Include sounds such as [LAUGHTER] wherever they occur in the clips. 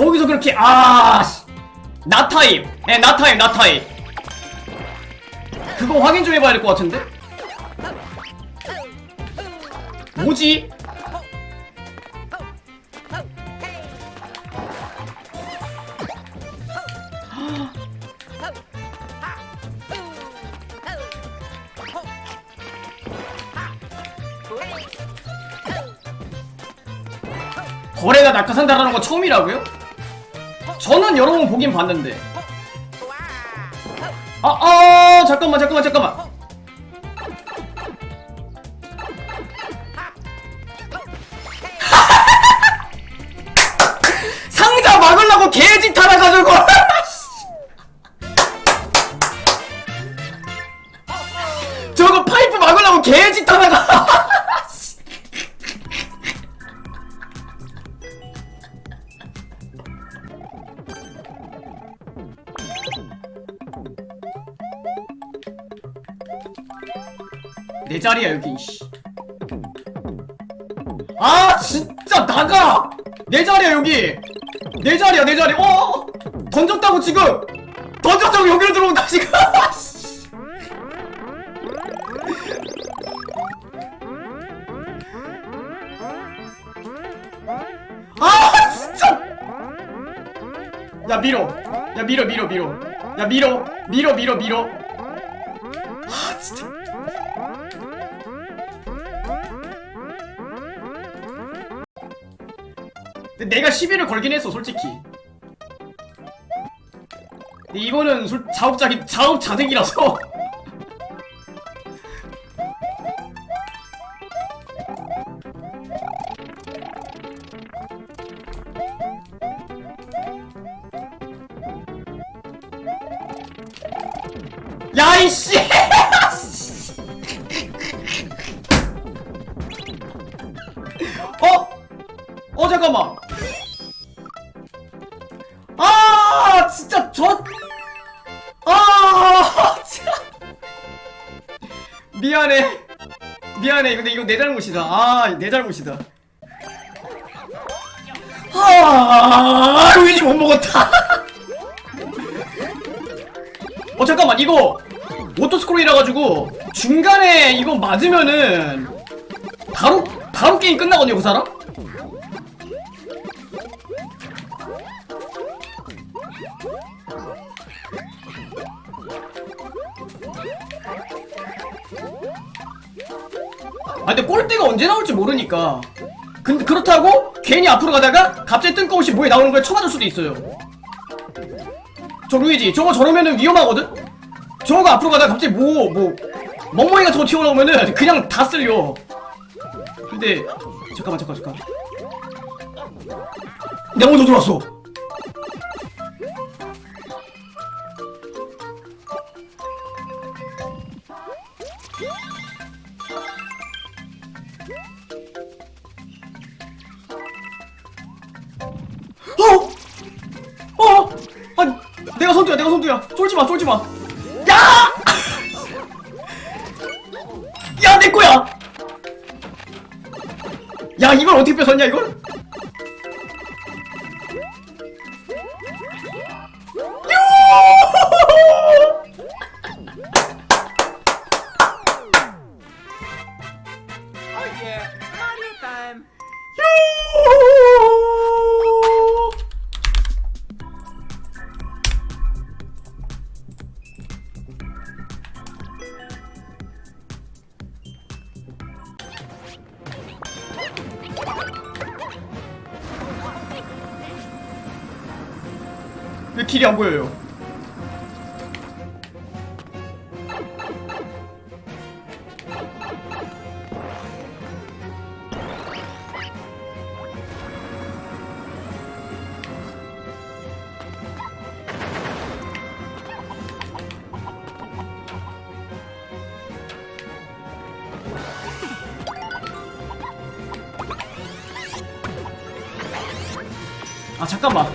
이렇게 아 씨. 나타임 예 나타임 나타임 그거 확인 좀 해봐야 될 것 같은데 뭐지 거래가 낙하산다라는 거 처음이라고요? 저는 여러 번 보긴 봤는데 아, 아, 잠깐만, 잠깐만, 잠깐만. 내 자리야 여기 씨. 아 진짜 나가! 내 자리야 여기! 내 자리야 내 자리. 어? 던졌다고 지금! 던졌다고 여기로 들어온다 지금! [LAUGHS] 아 진짜! 야 밀어. 야 밀어 밀어 밀어. 야 밀어 밀어 밀어 밀어 근데 내가 시비를 걸긴 했어 솔직히. 근데 이거는 솔, 자업자기 자업자득이라서. [LAUGHS] 야이씨 잠깐만 아 진짜 저 아, [LAUGHS] 진짜. 미안해. 미안해. 근데 이거 내 잘못이다. 아, 내 잘못이다. 아, 루이지 못 먹었다. [LAUGHS] 어, 잠깐만. 이거 오토 스크롤이라 가지고 중간에 이거 맞으면은 바로 바로 게임 끝나거든요, 그 사람? 아 근데 골대가 언제 나올지 모르니까 근데 그렇다고 괜히 앞으로 가다가 갑자기 뜬금없이 뭐에 나오는 거에 쳐맞을 수도 있어요 저 루이지 저거 저러면은 위험하거든? 저거가 앞으로 가다가 갑자기 뭐 뭐 멍멍이 같은 거 튀어나오면은 그냥 다 쓸려 근데 잠깐만 잠깐 잠깐 내가 먼저 들어왔어 어! 내가 선두야, 내가 선두야. 쫄지 마, 쫄지 마. 야! [LAUGHS] 야, 내 거야! 야, 이걸 어떻게 뺏었냐, 이걸? 유! Oh 왜 길이 안 보여요? 아 잠깐만.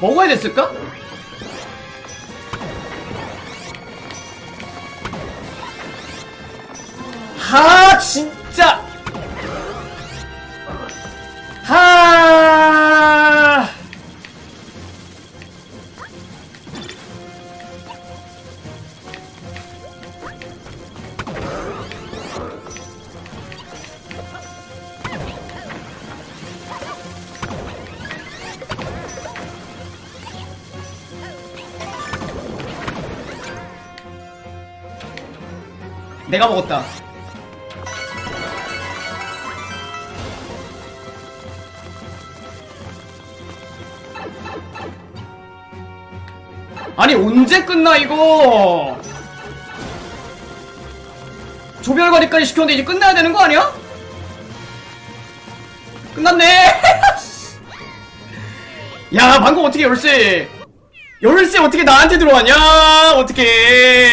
먹어야 됐을까? 하 진짜. 하 내가 먹었다. 아니 언제 끝나 이거? 조별과제까지 시켰는데 이제 끝나야 되는 거 아니야? 끝났네. [LAUGHS] 야 방금 어떻게 열쇠 열쇠 어떻게 나한테 들어왔냐? 어떻게?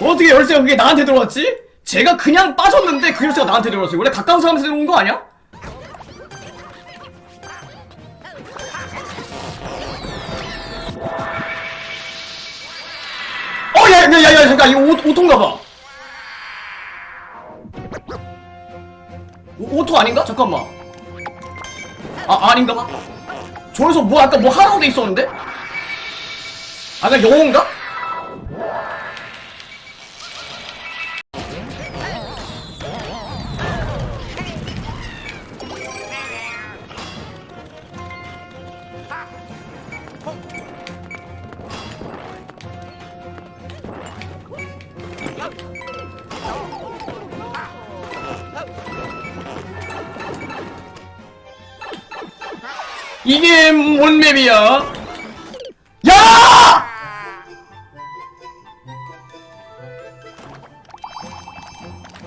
어떻게 열쇠가 그게 나한테 들어왔지? 제가 그냥 빠졌는데 그 열쇠가 나한테 들어왔어요. 원래 가까운 사람한테 들어온 거 아니야? 어, 야, 야, 야, 야, 잠깐, 이거 오, 오토인가 봐. 오, 오토 아닌가? 잠깐만. 아, 아닌가 봐. 저기서 뭐, 아까 뭐 하라고 돼 있었는데? 아까 영어인가? 이게 뭔 맵이야? 야!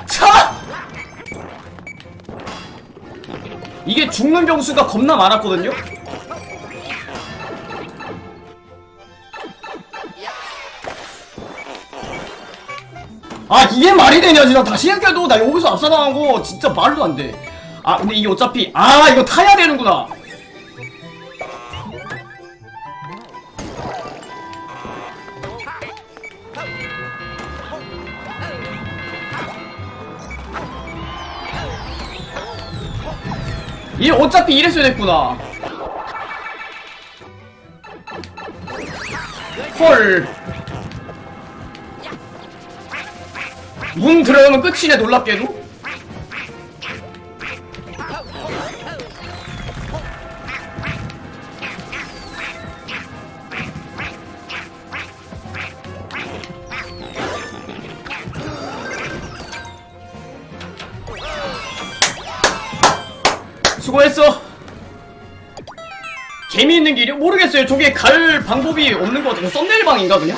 차! 이게 죽는 병수가 겁나 많았거든요? 아 이게 말이 되냐 진짜 다시 생각해도 나 여기서 압사당한 거 진짜 말도 안돼아 근데 이게 어차피 아 이거 타야 되는구나 어차피 이랬어야 됐구나. 헐. 문 들어가면 끝이네 놀랍게도. 수고했어. 재미있는 길이 모르겠어요. 저게 갈 방법이 없는 것 같아요. 썸네일 방인가 그냥?